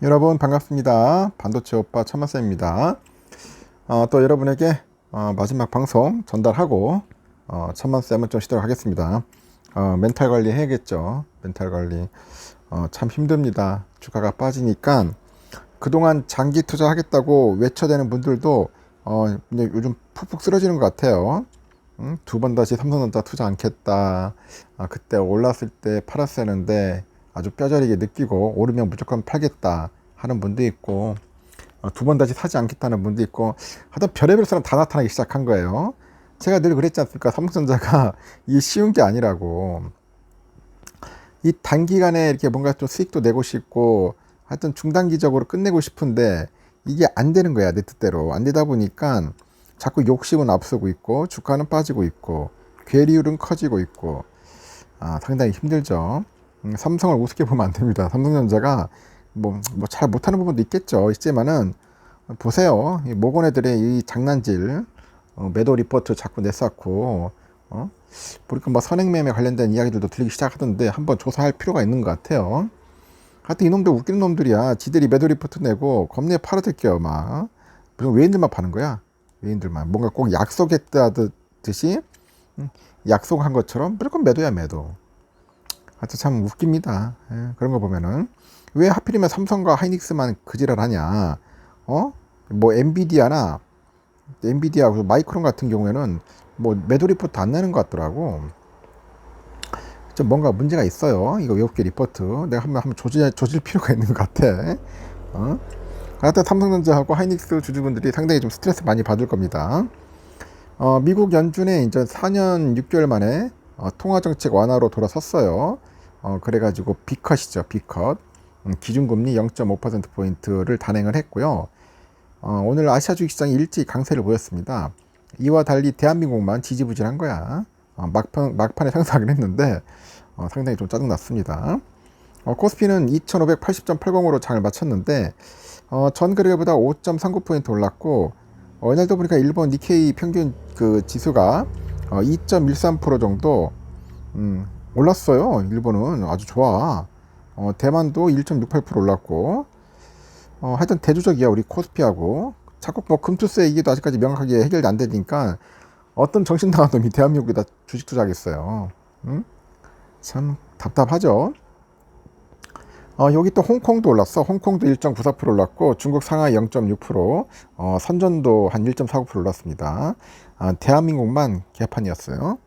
여러분 반갑습니다. 반도체 오빠 천만쌤입니다. 어, 또 여러분에게 어, 마지막 방송 전달하고 어, 천만쌤은 좀 쉬도록 하겠습니다. 어, 멘탈 관리 해야겠죠. 멘탈 관리 어, 참 힘듭니다. 주가가 빠지니까 그동안 장기 투자하겠다고 외쳐대는 분들도 어, 요즘 푹푹 쓰러지는 것 같아요. 음, 두번 다시 삼성전자 투자 않겠다. 아, 그때 올랐을 때 팔았어야 했는데 아주 뼈저리게 느끼고 오르면 무조건 팔겠다 하는 분도 있고 어, 두번 다시 사지 않겠다는 분도 있고 하여튼 별의별 사람 다 나타나기 시작한 거예요. 제가 늘 그랬지 않습니까? 삼성전자가 이게 쉬운 게 아니라고. 이 단기간에 이렇게 뭔가 좀 수익도 내고 싶고 하여튼 중단기적으로 끝내고 싶은데 이게 안 되는 거야 내 뜻대로 안 되다 보니까 자꾸 욕심은 앞서고 있고 주가는 빠지고 있고 괴리율은 커지고 있고 아, 상당히 힘들죠. 음, 삼성을 우습게 보면 안 됩니다. 삼성전자가 뭐, 뭐잘 못하는 부분도 있겠죠. 있지만은 보세요. 이 모건 애들의 이 장난질 어, 매도 리포트 자꾸 내쌓고 어? 보니까 뭐 선행매매 관련된 이야기들도 들리기 시작하던데 한번 조사할 필요가 있는 것 같아요. 하여튼 이놈들 웃기는 놈들이야. 지들이 매도 리포트 내고 겁내 팔아들게요 막. 무슨 외인들만 파는 거야. 외인들만. 뭔가 꼭 약속했다듯이 음, 약속한 것처럼 무조건 매도야 매도. 하여튼 참 웃깁니다. 예, 그런 거 보면은 왜 하필이면 삼성과 하이닉스만 그지랄 하냐? 어? 뭐 엔비디아나 엔비디아 그 마이크론 같은 경우에는 뭐 매도 리포트 안 내는 것 같더라고. 좀 뭔가 문제가 있어요. 이거 외국계 리포트 내가 한번 한번 조질 조질 필요가 있는 것 같아. 어? 하여튼 삼성전자하고 하이닉스 주주분들이 상당히 좀 스트레스 많이 받을 겁니다. 어, 미국 연준에 이제 4년 6개월 만에 어, 통화정책 완화로 돌아섰어요. 어, 그래가지고 B컷이죠, B컷. 음, 기준금리 0.5%포인트를 단행을 했고요. 어, 오늘 아시아 주식시장이 일찍 강세를 보였습니다. 이와 달리 대한민국만 지지부진한 거야. 어, 막판, 막판에 상승하긴 했는데 어, 상당히 좀 짜증났습니다. 어, 코스피는 2580.80으로 장을 마쳤는데 어, 전 거래일보다 5.39포인트 올랐고 어, 이날도 보니까 일본 니케이 평균 그 지수가 어, 2.13% 정도 음, 올랐어요. 일본은 아주 좋아. 어, 대만도 1.68% 올랐고 어, 하여튼 대조적이야 우리 코스피하고 자꾸 뭐 금투세 이기도 아직까지 명확하게 해결이 안 되니까 어떤 정신 나간 놈이 대한민국에다 주식 투자하겠어요. 음? 참 답답하죠. 어, 여기 또 홍콩도 올랐어. 홍콩도 1.94% 올랐고 중국 상하이 0.6%, 어, 선전도 한 1.49% 올랐습니다. 아, 대한민국만 개판이었어요.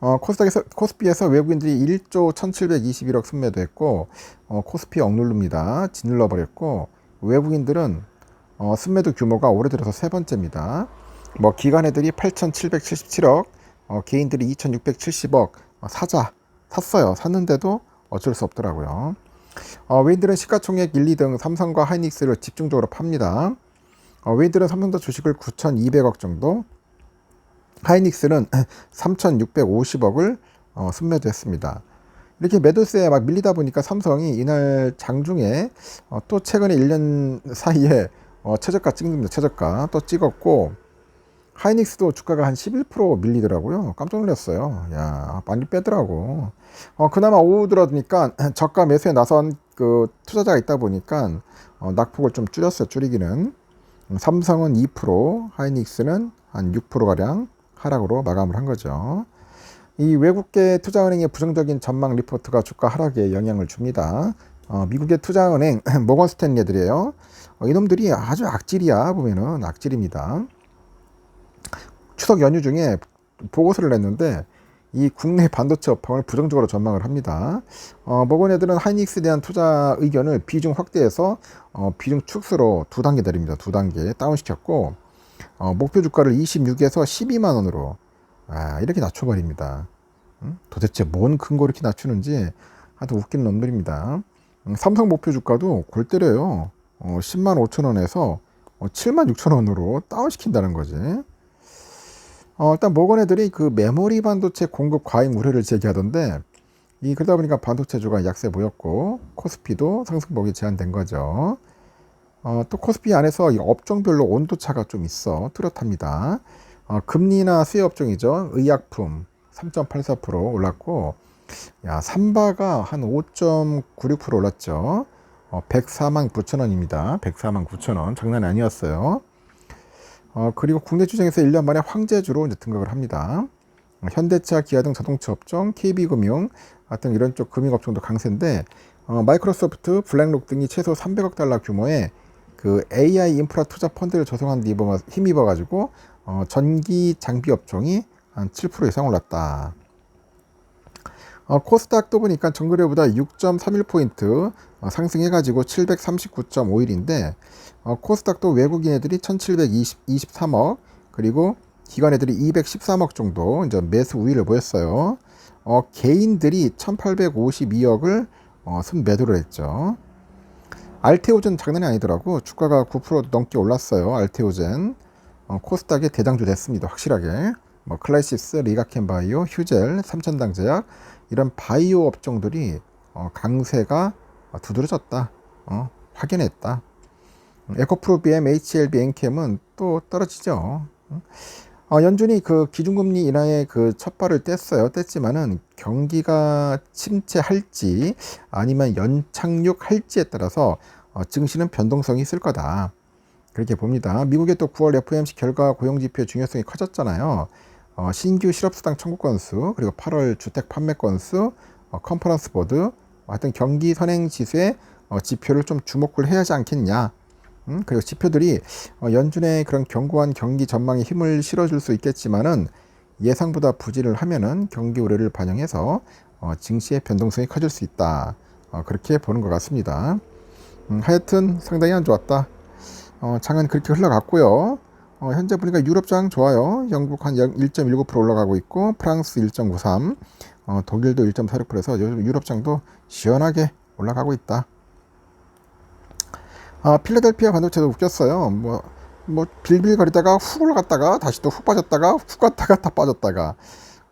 어, 코스닥에서, 코스피에서 외국인들이 1조 1721억 순매도 했고, 어, 코스피 억누릅니다. 짓눌러 버렸고, 외국인들은 어, 순매도 규모가 올해 들어서 세 번째입니다. 뭐 기관애들이 8,777억, 어, 개인들이 2,670억 어, 사자 샀어요. 샀는데도 어쩔 수 없더라고요. 어, 외인들은 시가총액 1, 2등 삼성과 하이닉스를 집중적으로 팝니다. 어, 외인들은 삼성전자 주식을 9,200억 정도, 하이닉스는 3,650억을 어, 순매도했습니다. 이렇게 매도세에 막 밀리다 보니까 삼성이 이날 장중에 어, 또 최근에 1년 사이에 어, 최저가 찍습니다. 최저가 또 찍었고 하이닉스도 주가가 한 11% 밀리더라고요. 깜짝 놀랐어요. 야, 많이 빼더라고. 어, 그나마 오후 들어니까 저가 매수에 나선 그 투자자가 있다 보니까 어, 낙폭을 좀 줄였어요. 줄이기는. 음, 삼성은 2%, 하이닉스는 한 6%가량 하락으로 마감을 한 거죠. 이 외국계 투자은행의 부정적인 전망 리포트가 주가 하락에 영향을 줍니다. 어, 미국의 투자은행 모건 스탠리들이에요. 어, 이놈들이 아주 악질이야 보면은 악질입니다. 추석 연휴 중에 보고서를 냈는데 이 국내 반도체 업황을 부정적으로 전망을 합니다. 어, 모건 애들은 하이닉스에 대한 투자 의견을 비중 확대해서 어, 비중 축소로 두 단계 내립니다. 두 단계 다운시켰고 어, 목표 주가를 26에서 12만 원으로 아, 이렇게 낮춰버립니다. 음? 도대체 뭔 근거 이렇게 낮추는지 하여튼 웃기는 놈들입니다. 음, 삼성 목표 주가도 골 때려요. 어, 10만 5천 원에서 어, 7만 6천 원으로 다운시킨다는 거지. 어, 일단 모건 애들이 그 메모리 반도체 공급 과잉 우려를 제기하던데 이 그러다 보니까 반도체 주가 약세 보였고 코스피도 상승폭이 제한된 거죠. 어, 또 코스피 안에서 이 업종별로 온도 차가 좀 있어 뚜렷합니다. 어, 금리나 수혜 업종이죠. 의약품 3.84% 올랐고 야 삼바가 한 5.96% 올랐죠. 어, 104만 9천 원입니다. 104만 9천 원. 장난이 아니었어요. 어, 그리고 국내 주식에서 1년 만에 황제주로 이제 등극을 합니다. 어, 현대차, 기아 등 자동차 업종, KB금융 같은 이런 쪽 금융 업종도 강세인데 어, 마이크로소프트, 블랙록 등이 최소 300억 달러 규모의 그 AI 인프라 투자 펀드를 조성한 데 힘입어 가지고 어, 전기 장비 업종이 한 7% 이상 올랐다. 어, 코스닥도 보니까 전거래보다 6.31포인트 어, 상승해가지고 739.51인데 어, 코스닥도 외국인 애들이 1723억 그리고 기관 애들이 213억 정도 이제 매수 우위를 보였어요. 어, 개인들이 1852억을 어, 순매도를 했죠. 알테오젠 장난이 아니더라고. 주가가 9% 넘게 올랐어요. 알테오젠. 어, 코스닥의 대장주 됐습니다. 확실하게. 뭐 클래시스, 리가켄바이오, 휴젤, 삼천당제약 이런 바이오 업종들이 어, 강세가 두드러졌다. 어, 확인했다. 에코프로비엠, HLB, 엔캠은 또 떨어지죠. 어, 연준이 그 기준금리 인하의 그 첫 발을 뗐어요. 뗐지만은 경기가 침체할지 아니면 연착륙할지에 따라서 어, 증시는 변동성이 있을 거다. 그렇게 봅니다. 미국의 또 9월 FOMC 결과 고용지표 중요성이 커졌잖아요. 어, 신규 실업수당 청구 건수, 그리고 8월 주택 판매 건수, 어, 컨퍼런스 보드, 하여튼 경기 선행 지수의 어, 지표를 좀 주목을 해야 하지 않겠냐. 음, 그리고 지표들이 어, 연준의 그런 견고한 경기 전망에 힘을 실어줄 수 있겠지만은 예상보다 부진을 하면은 경기 우려를 반영해서 어, 증시의 변동성이 커질 수 있다. 어, 그렇게 보는 것 같습니다. 음, 하여튼 상당히 안 좋았다. 어, 장은 그렇게 흘러갔고요. 어, 현재 보니까 유럽장 좋아요. 영국 한 1.19% 올라가고 있고 프랑스 1.93, 어, 독일도 1.46%에서 유럽장도 시원하게 올라가고 있다. 아, 필라델피아 반도체도 웃겼어요. 뭐, 뭐 빌빌거리다가 훅 올라갔다가 다시 또 훅 빠졌다가 훅 갔다가 다 빠졌다가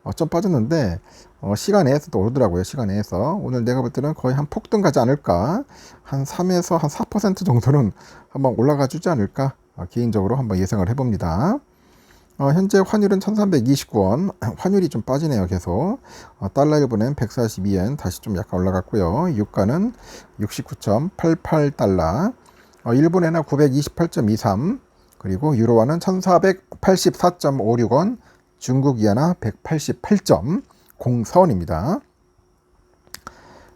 어, 좀 빠졌는데 어, 시간 내에서 또 오르더라고요. 시간 내에서 오늘 내가 볼 때는 거의 한 폭등 가지 않을까 한 3에서 한 4% 정도는 한번 올라가 주지 않을까 어, 개인적으로 한번 예상을 해봅니다. 어, 현재 환율은 1329원, 환율이 좀 빠지네요, 계속. 어, 달러 1분엔 142엔, 다시 좀 약간 올라갔고요. 유가는 69.88달러, 어, 일본에는 928.23, 그리고 유로화는 1484.56원, 중국 이하나 188.04원입니다.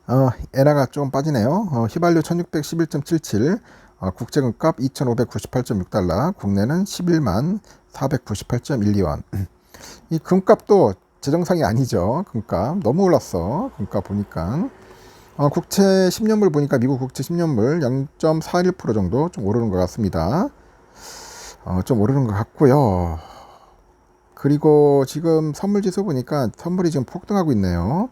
어, 에나가 좀 빠지네요. 어, 휘발유 1611.77, 어, 국제금값 2,598.6달러, 국내는 11만 498.12원. 이 금값도 재정상이 아니죠. 금값 너무 올랐어. 금값 보니까 어, 국채 10년물 보니까 미국 국채 10년물 0.41% 정도 좀 오르는 것 같습니다. 어, 좀 오르는 것 같고요. 그리고 지금 선물 지수 보니까 선물이 지금 폭등하고 있네요.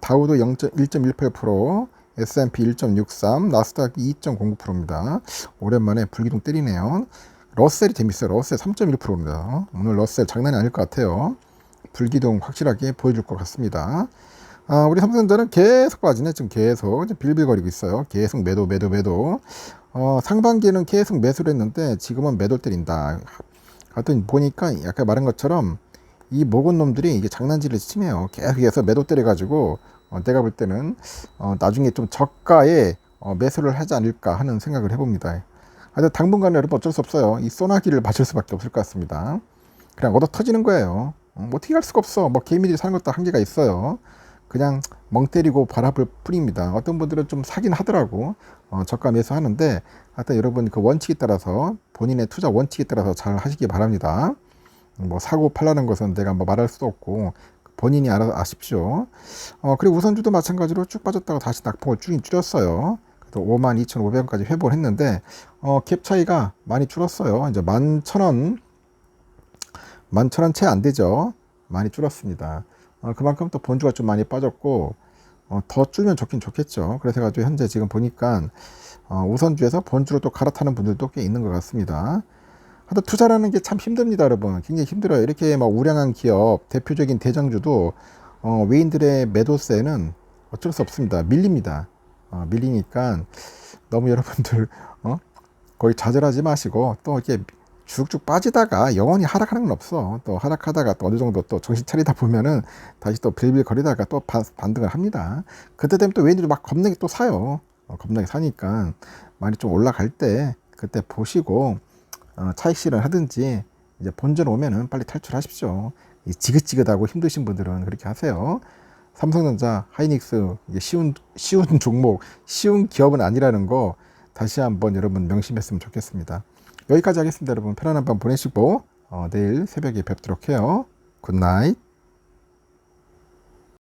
다우도 1.18%, S&P 1.63, 나스닥이 2.09%입니다. 오랜만에 불기둥 때리네요. 러셀이 재밌어요. 러셀 3.1%입니다. 오늘 러셀 장난이 아닐 것 같아요. 불기둥 확실하게 보여줄 것 같습니다. 아, 우리 삼성전자는 계속 빠지네. 지금 계속 빌빌거리고 있어요. 계속 매도, 매도, 매도. 어, 상반기에는 계속 매수를 했는데 지금은 매도 때린다. 하여튼 보니까 약간 말한 것처럼 이 먹은 놈들이 이게 장난질을 치매요. 계속해서 매도 때려가지고 어, 내가 볼 때는 어, 나중에 좀 저가에 어, 매수를 하지 않을까 하는 생각을 해봅니다. 하여튼 당분간 여러분 어쩔 수 없어요. 이 소나기를 맞을 수밖에 없을 것 같습니다. 그냥 얻어 터지는 거예요. 어, 뭐 어떻게 할 수가 없어. 뭐 개미들이 사는 것도 한계가 있어요. 그냥 멍 때리고 바라볼 뿐입니다. 어떤 분들은 좀 사긴 하더라고. 어, 저가 매수 하는데 하여튼 여러분 그 원칙에 따라서 본인의 투자 원칙에 따라서 잘 하시기 바랍니다. 뭐 사고 팔라는 것은 내가 뭐 말할 수도 없고 본인이 알아 아십시오. 어, 그리고 우선주도 마찬가지로 쭉 빠졌다가 다시 낙폭을 쭉 줄였어요. 그래도 52,500원까지 회복을 했는데 어, 캡 차이가 많이 줄었어요. 이제 11,000원 11,000원 채 안 되죠. 많이 줄었습니다. 어, 그만큼 또 본주가 좀 많이 빠졌고 어, 더 줄면 좋긴 좋겠죠. 그래서 가지고 현재 지금 보니까 어, 우선주에서 본주로 또 갈아타는 분들도 꽤 있는 것 같습니다. 하여튼 투자라는 게 참 힘듭니다, 여러분. 굉장히 힘들어요. 이렇게 막 우량한 기업, 대표적인 대장주도 어, 외인들의 매도세는 어쩔 수 없습니다. 밀립니다. 어, 밀리니까 너무 여러분들 어? 거의 좌절하지 마시고 또 이렇게 쭉쭉 빠지다가 영원히 하락하는 건 없어. 또 하락하다가 또 어느 정도 또 정신 차리다 보면은 다시 또 빌빌거리다가 또 반등을 합니다. 그때 되면 또 외인들이 막 겁내게 또 사요. 어, 겁나게 사니까 많이 좀 올라갈 때 그때 보시고 어, 차익 실현 하든지 이제 본전 오면은 빨리 탈출하십시오. 이 지긋지긋하고 힘드신 분들은 그렇게 하세요. 삼성전자, 하이닉스 쉬운 쉬운 종목, 쉬운 기업은 아니라는 거 다시 한번 여러분 명심했으면 좋겠습니다. 여기까지 하겠습니다, 여러분. 편안한 밤 보내시고 어, 내일 새벽에 뵙도록 해요. 굿나잇.